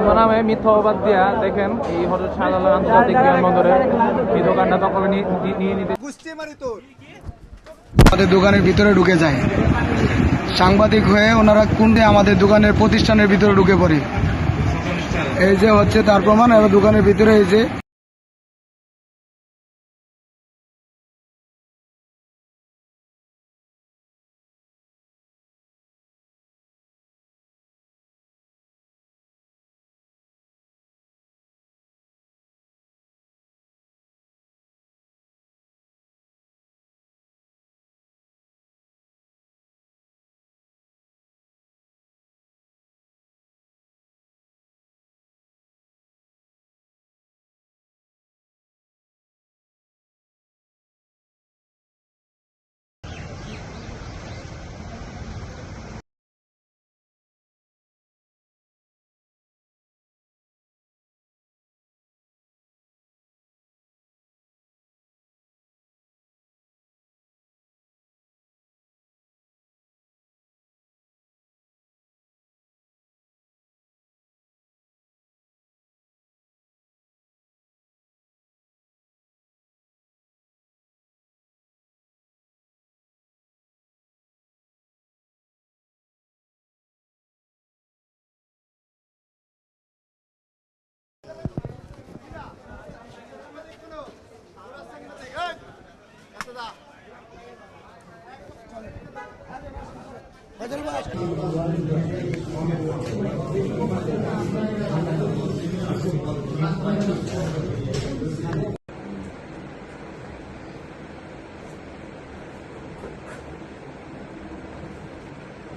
আমার নামে মিথ্যাবাদ দিয়া দেখেন এই হজরত শাহজালাল আন্তর্জাতিক বিমানবন্দরে এই দোকানটা দখলে নিয়ে নিতে আমাদের দোকানের ভিতরে ঢুকে যায়। সাংবাদিক হয়ে ওনারা কুণ্ডে আমাদের দোকানের প্রতিষ্ঠানের ভিতরে ঢুকে পড়ে। এই যে হচ্ছে তার প্রমাণ দোকানের ভিতরে এই যে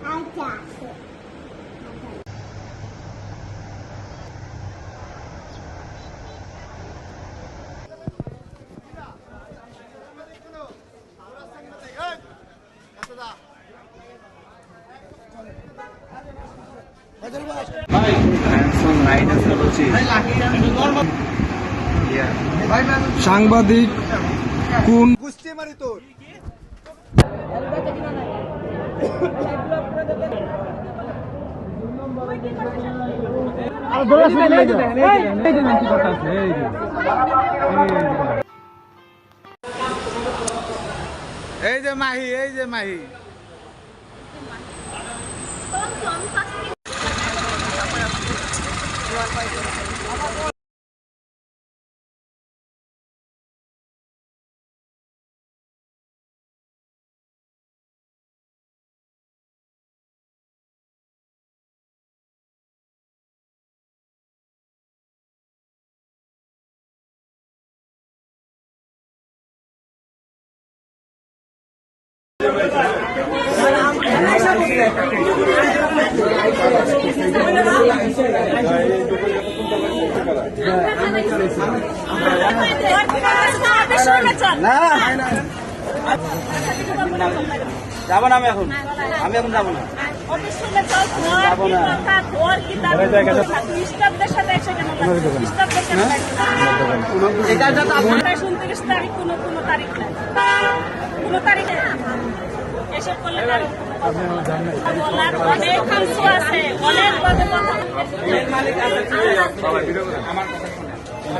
Anca. সাংবাদিক কোন এই যে মাহি এই যে মাহি। พร้อมค่ะ যাব না আমি এখন আমি এখন যাব না যাব না। উনত্রিশ তারিখ কোনো কোনো তারিখ নাই কোনো তারিখ নাই। এসব করলে অনেক আছে অনেক